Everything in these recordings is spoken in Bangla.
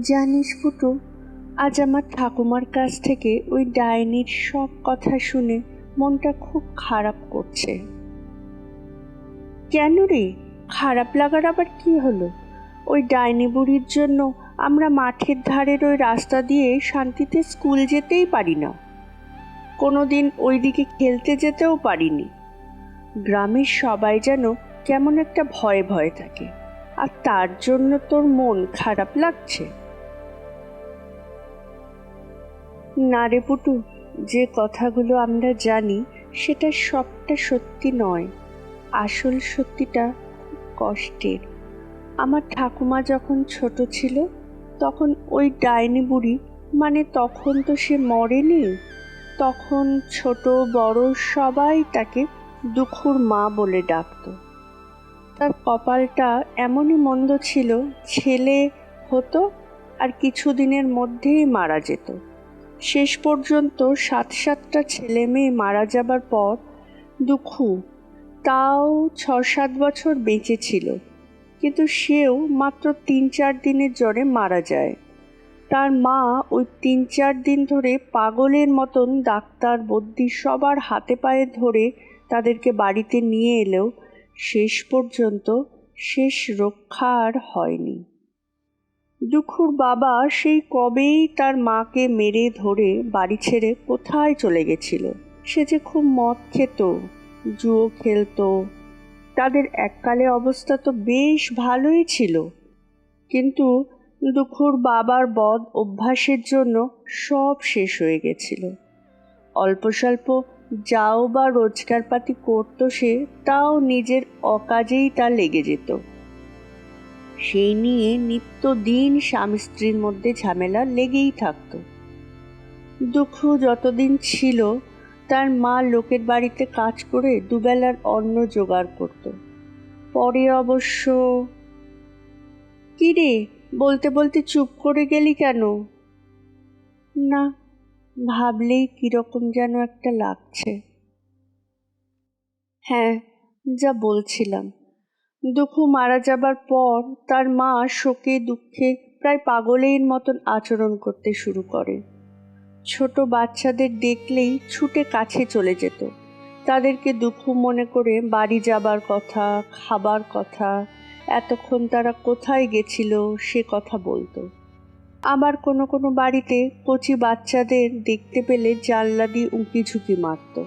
জানিস ফুটু, আজ আমার ঠাকুমার কাছ থেকে ওই ডাইনির সব কথা শুনে মনটা খুব খারাপ করছে। কেন রে? খারাপ লাগার আবার কি হলো? ওই ডাইনি বুড়ির জন্য আমরা মাঠের ধারের ওই রাস্তা দিয়ে শান্তিতে স্কুল যেতেই পারি না। কোনো দিন ওই দিকে খেলতে যেতেও পারিনি। গ্রামের সবাই যেন কেমন একটা ভয়ে ভয়ে থাকে, আর তার জন্য তোর মন খারাপ লাগছে। না রে পুটু, যে কথাগুলো আমরা জানি সেটা সবটা সত্যি নয়। আসল সত্যিটা কষ্টের। আমার ঠাকুমা যখন ছোট ছিল, তখন ওই ডাইনি বুড়ি মানে তখন তো সে মরেনি, তখন ছোট, বড় সবাই তাকে দুখুর মা বলে ডাকতো। তার কপালটা এমনই মন্দ ছিল, ছেলে হতো আর কিছুদিনের মধ্যেই মারা যেত। শেষ পর্যন্ত সাত সাতটা ছেলে মেয়ে মারা যাবার পর দুঃখু। তাও ছ সাত বছর বেঁচে ছিল। কিন্তু সেও মাত্র তিন চার দিনের জ্বরে মারা যায়। তার মা ওই তিন চার দিন ধরে পাগলের মতন ডাক্তার, বদ্যি সবার হাতে পায়ে ধরে তাদেরকে বাড়িতে নিয়ে এলেও শেষ পর্যন্ত শেষ রক্ষা আর হয়নি। দুখুর বাবা সেই কবেই তার মাকে মেরে ধরে বাড়ি ছেড়ে কোথায় চলে গেছিল? সে যে খুব মদ খেত, জুয়ো খেলতো, তাদের এককালে অবস্থা তো বেশ ভালোই ছিল। কিন্তু দুখুর বাবার বদ অভ্যাসের জন্য সব শেষ হয়ে গেছিল। অল্প স্বল্প যাও বা রোজগারপাতি করতো সে, তাও নিজের অকাজেই তা লেগে যেত। সেই নিয়ে নিত্যদিন স্বামী স্ত্রীর মধ্যে ঝামেলা লেগেই থাকত। দুঃখ যতদিন ছিল, তার মা লোকের বাড়িতে কাজ করে দুবেলার অন্ন জোগাড় করত। পরে অবশ্য কিরে বলতে বলতে চুপ করে গেলি কেন? না, ভাবলেই কীরকম যেন একটা লাগছে। হ্যাঁ যা বলছিলাম। দুঃখু মারা যাবার পর তার মা শোকে দুঃখে প্রায় পাগলের মতন আচরণ করতে শুরু করে। ছোট বাচ্চাদের দেখলেই ছুটে কাছে চলে যেত। তাদেরকে দুঃখ মনে করে বাড়ি যাবার কথা, খাবার কথা, এতক্ষণ তারা কোথায় গেছিল সে কথা বলতো। আবার কোনো কোনো বাড়িতে কচি বাচ্চাদের দেখতে পেলে জানলা দিয়ে উঁকি ঝুঁকি মারত।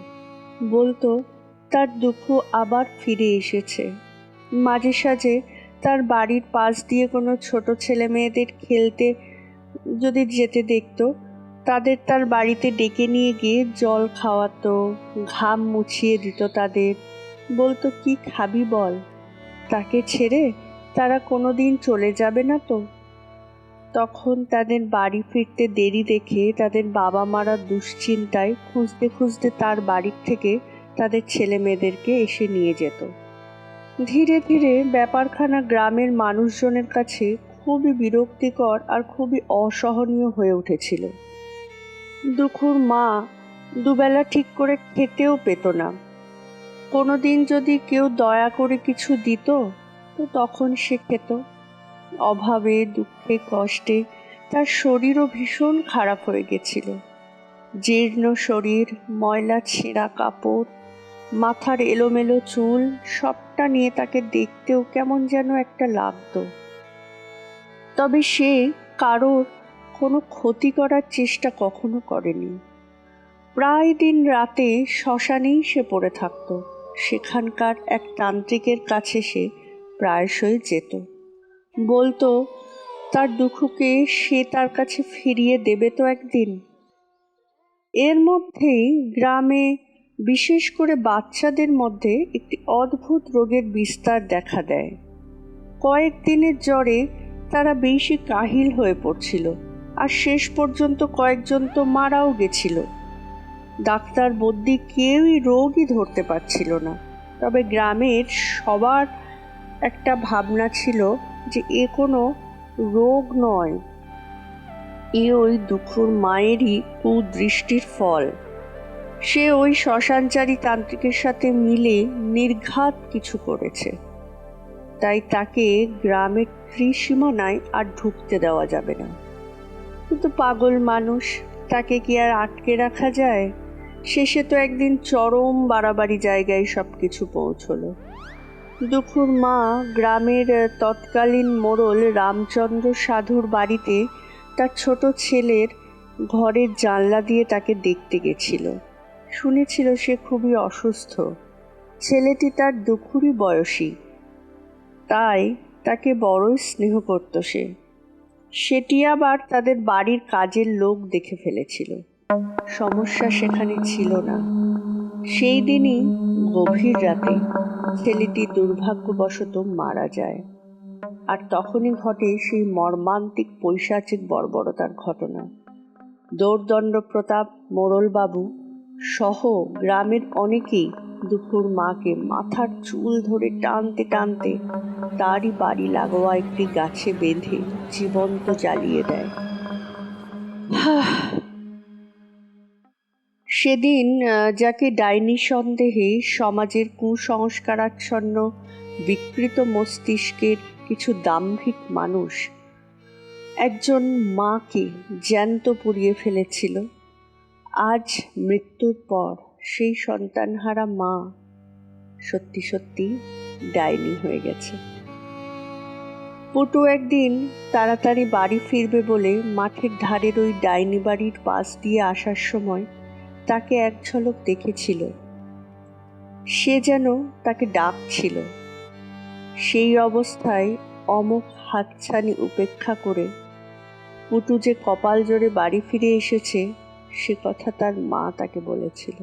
বলতো, তার দুঃখ আবার ফিরে এসেছে। মাঝে সাঝে তার বাড়ির পাশ দিয়ে কোনো ছোট ছেলে মেয়েদের খেলতে যদি যেতে দেখতো, তাদের তার বাড়িতে ডেকে নিয়ে গিয়ে জল খাওয়াতো, ঘাম মুছিয়ে দিত তাদের। বলতো, কি খাবি বল? তাকে ছেড়ে তারা কোনো দিন চলে যাবে না তো? তখন তাদের বাড়ি ফিরতে দেরি দেখে তাদের বাবা মারা দুশ্চিন্তায় খুঁজতে খুঁজতে তার বাড়ির থেকে তাদের ছেলে মেয়েদেরকে এসে নিয়ে যেত। ধীরে ধীরে ব্যাপারখানা গ্রামের মানুষজনের কাছে খুবই বিরক্তিকর আর খুবই অসহনীয় হয়ে উঠেছিল। দুখুর মা দুবেলা ঠিক করে খেতেও পেত না। কোনো দিন যদি কেউ দয়া করে কিছু দিত, তো তখন সে খেত। অভাবে, দুঃখে, কষ্টে তার শরীরও ভীষণ খারাপ হয়ে গেছিল। জীর্ণ শরীর, ময়লা, ছেঁড়া কাপড় মাথার এলোমেলো চুল, সবটা নিয়ে তাকে দেখতেও কেমন যেন একটা লাগতো। তবে সে কারোর কোনো ক্ষতি করার চেষ্টা কখনো করেনি। প্রায় দিন রাতে শ্মশানেই সে পড়ে থাকতো। সেখানকার এক তান্ত্রিকের কাছে সে প্রায়শই যেত। বলতো, তার দুঃখকে সে তার কাছে ফিরিয়ে দেবে তো একদিন? এর মধ্যেই গ্রামে বিশেষ করে বাচ্চাদের মধ্যে একটি অদ্ভুত রোগের বিস্তার দেখা দেয়। কয়েকদিনের জ্বরে তারা বেশি কাহিল হয়ে পড়ছিল আর শেষ পর্যন্ত কয়েকজন তো মারাও গেছিল। ডাক্তার বদ্যি কেউই রোগই ধরতে পারছিল না, তবে গ্রামের সবার একটা ভাবনা ছিল যে এ কোনো রোগ নয়। এ ওই দুঃখুর মায়েরই কুদৃষ্টির ফল। সে ওই শ্মশানচারী তান্ত্রিকের সাথে মিলে নির্ঘাত কিছু করেছে। তাই তাকে গ্রামের ত্রিসীমানায় আর ঢুকতে দেওয়া যাবে না। কিন্তু পাগল মানুষ, তাকে কি আর আটকে রাখা যায়? শেষে তো একদিন চরম বাড়াবাড়ি জায়গায় সব কিছু পৌঁছলো। দুখুর মা গ্রামের তৎকালীন মোড়ল রামচন্দ্র সাধুর বাড়িতে তার ছোট ছেলের ঘরের জানলা দিয়ে তাকে দেখতে গেছিল। শুনেছিল সে খুবই অসুস্থ। ছেলেটি তার দুখুরি বয়সী। তাই তাকে বড়ই স্নেহ করত সে। সেটি আবার তাদের বাড়ির কাজের লোক দেখে ফেলেছিল। সমস্যা সেখানে ছিল না। সেই দিনই গভীর রাতে ছেলেটি দুর্ভাগ্যবশত মারা যায়। আর তখনই ঘটে সেই মর্মান্তিক পৈশাচিক বর্বরতার ঘটনা। দৌর্দণ্ড প্রতাপ মোড়লবাবু সহ গ্রামের অনেকেই দুপুর মাকে মাথার চুল ধরে টানতে টানতে তারই বাড়ি লাগোয়া একটি গাছে বেঁধে জীবন্ত জ্বালিয়ে দেয়। সেদিন যাকে ডাইনি সন্দেহে সমাজের কুসংস্কারাচ্ছন্ন বিকৃত মস্তিষ্কের কিছু দাম্ভিক মানুষ একজন মাকে জ্যান্ত পুড়িয়ে ফেলেছিল আজ মৃত্যুর পর সেই সন্তানহারা মা সত্যি সত্যি ডাইনি হয়ে গেছে। পটু একদিন তাড়াতাড়ি বাড়ি ফিরবে বলে মাঠের ধারের ওই ডাইনি বাড়ির পাশ দিয়ে আসার সময় তাকে এক ঝলক দেখেছিল। সে যেন তাকে ডাকছিল। সেই অবস্থায় অমুক হাতছানি উপেক্ষা করে পুটু যে কপাল জোরে বাড়ি ফিরে এসেছে সে কথা তার মা তাকে বলেছিল।